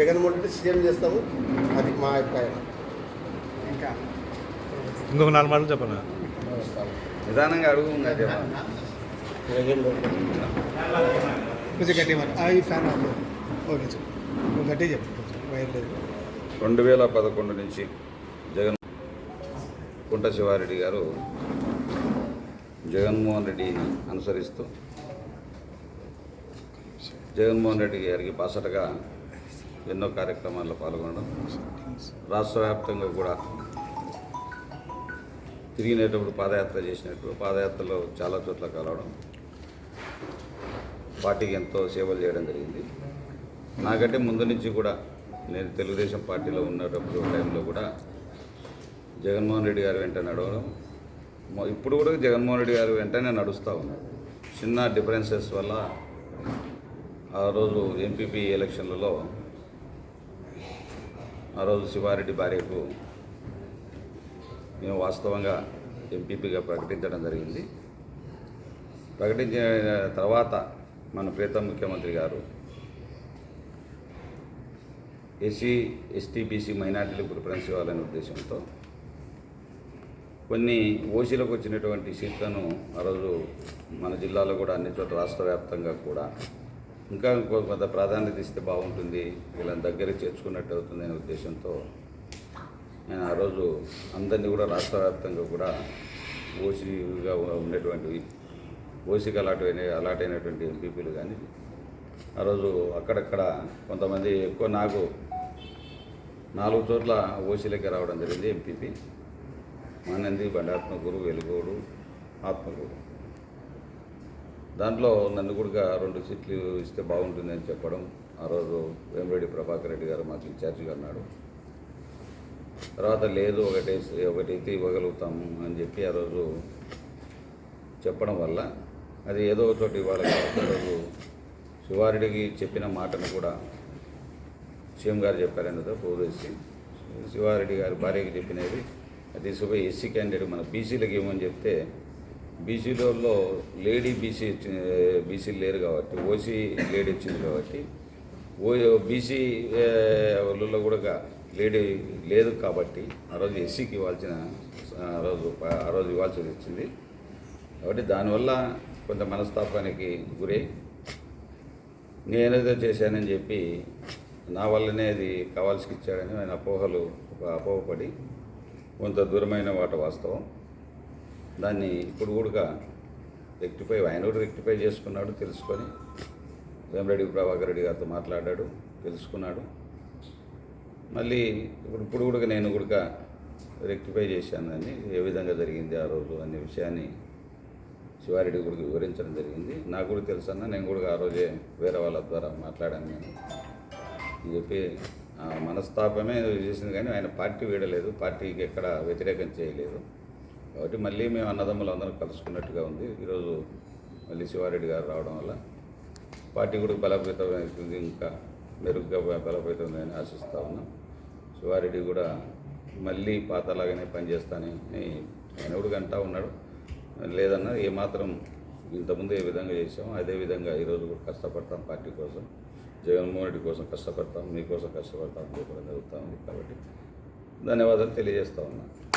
Jaganmohan Reddy CM చేస్తాము. అది మా అభిప్రాయం. ఇంకా? ఇంకొక నాలుగు మాటలు చెప్పండి నిదానంగా అడుగు. కొంచెం గట్టి అవి ఫ్యాన్ ఓకే చెప్పు నువ్వు గట్టి చెప్పు కొంచెం. వైర్ లేదు. రెండు వేల పదకొండు నుంచి జగన్ కుంట శివారెడ్డి గారు జగన్మోహన్ రెడ్డిని అనుసరిస్తూ జగన్మోహన్ రెడ్డి గారికి బాసటగా ఎన్నో కార్యక్రమాల్లో పాల్గొనడం రాష్ట్ర వ్యాప్తంగా కూడా తిరిగినప్పుడు పాదయాత్ర చేసినట్టు పాదయాత్రలో చాలా చోట్ల కలవడం పార్టీకి ఎంతో సేవలు చేయడం జరిగింది. నాకంటే ముందు నుంచి కూడా నేను తెలుగుదేశం పార్టీలో ఉన్నప్పుడు టైంలో కూడా జగన్మోహన్ రెడ్డి గారు వెంట నడవడం ఇప్పుడు కూడా జగన్మోహన్ రెడ్డి గారు వెంటనే నడుస్తూ ఉన్నాను చిన్న డిఫరెన్సెస్ వల్ల ఆ రోజు ఎంపీపీ ఎలక్షన్లలో ఆ రోజు శివారెడ్డి భార్యకు మేము వాస్తవంగా ఎంపీపీగా ప్రకటించడం జరిగింది. ప్రకటించిన తర్వాత మన ప్రీతం ముఖ్యమంత్రి గారు ఎస్సీ ఎస్టీ బీసీ మైనార్టీలకు ప్రిఫరెన్స్ ఇవ్వాలనే ఉద్దేశంతో కొన్ని ఓసీలకు వచ్చినటువంటి సీట్లను ఆ రోజు మన జిల్లాలో కూడా అన్ని చోట్ల రాష్ట్ర వ్యాప్తంగా కూడా ఇంకా ఇంకో కొంత ప్రాధాన్యత ఇస్తే బాగుంటుంది. వీళ్ళని దగ్గరికి చేర్చుకున్నట్టు అవుతుంది అనే ఉద్దేశంతో నేను ఆ రోజు అందరినీ కూడా రాష్ట్ర వ్యాప్తంగా కూడా ఓసీగా ఉండేటువంటి ఓసీకి అలాట్ అయిన అలాట్ అయినటువంటి ఎంపీపీలు కానీ ఆ రోజు అక్కడక్కడ కొంతమంది ఎక్కువ నాకు నాలుగు చోట్ల ఓసీలకి రావడం జరిగింది ఎంపీపీ. మానంది బండాత్మకూరు వెలుగోడు ఆత్మకూరు దాంట్లో నన్ను కూడా రెండు సీట్లు ఇస్తే బాగుంటుందని చెప్పడం. ఆ రోజు వేమిరెడ్డి ప్రభాకర్ రెడ్డి గారు మాకు ఇన్ఛార్జిగా ఉన్నాడు తర్వాత లేదు ఒకటే ఒకటైతే ఇవ్వగలుగుతాము అని చెప్పి ఆ రోజు చెప్పడం వల్ల అది ఏదో ఒక చోట ఇవ్వాలి రోజు శివారెడ్డికి చెప్పిన మాటను కూడా సీఎం గారు చెప్పారన్నదో పోదేసి శివారెడ్డి గారి భార్యకి చెప్పినది అది తీసుకుపోయి ఎస్సీ క్యాండిడేట్ మన బీసీలకు ఇవ్వమని చెప్తే బీసీలలో లేడీ బీసీ బీసీ లేరు కాబట్టి ఓసీ లేడీ వచ్చింది కాబట్టి ఓ బీసీ వాళ్ళలో కూడా లేడీ లేదు కాబట్టి ఆ రోజు ఎస్సీకి ఇవ్వాల్సిన ఆ రోజు ఆ రోజు ఇవ్వాల్సి వచ్చింది. కాబట్టి దానివల్ల కొంత మనస్తాపానికి గురై నేనేదో చేశానని చెప్పి నా వల్లనే అది కావాల్సి ఇచ్చాడని ఆయన అపోహలు ఒక అపోహపడి కొంత దూరమైన వాట వాస్తవం. దాన్ని ఇప్పుడు కూడా రెక్టిఫై ఆయన కూడా రెక్టిఫై చేసుకున్నాడు తెలుసుకొని వేమరెడ్డి ప్రభాకర్ రెడ్డి గారితో మాట్లాడాడు తెలుసుకున్నాడు. మళ్ళీ ఇప్పుడు ఇప్పుడు కూడా నేను కూడా రెక్టిఫై చేశాను దాన్ని ఏ విధంగా జరిగింది ఆ రోజు అనే విషయాన్ని శివారెడ్డి గుడికి వివరించడం జరిగింది. నాకు కూడా తెలుసన్న నేను కూడా ఆ రోజే వేరే వాళ్ళ ద్వారా మాట్లాడాను నేను. అని చెప్పి మనస్తాపమే చేసింది కానీ ఆయన పార్టీ వీడలేదు పార్టీకి ఎక్కడ వ్యతిరేకం చేయలేదు. కాబట్టి మళ్ళీ మేము అన్నదమ్ములు అందరం కలుసుకున్నట్టుగా ఉంది. ఈరోజు మళ్ళీ శివారెడ్డి గారు రావడం వల్ల పార్టీ కూడా బలోపేతమవుతుంది ఇంకా మెరుగ్గా బలోపేతమైందని ఆశిస్తా ఉన్నాం. శివారెడ్డి కూడా మళ్ళీ పాతలాగానే పనిచేస్తానని ఆయన కూడా అంటా ఉన్నాడు. లేదన్నా ఏమాత్రం ఇంతకుముందు ఏ విధంగా చేసాము అదే విధంగా ఈరోజు కూడా కష్టపడతాం పార్టీ కోసం. జగన్మోహన్ రెడ్డి కోసం కష్టపడతాం మీకోసం కష్టపడతాం చెప్పడం జరుగుతూ ఉంది కాబట్టి ధన్యవాదాలు తెలియజేస్తా ఉన్నాను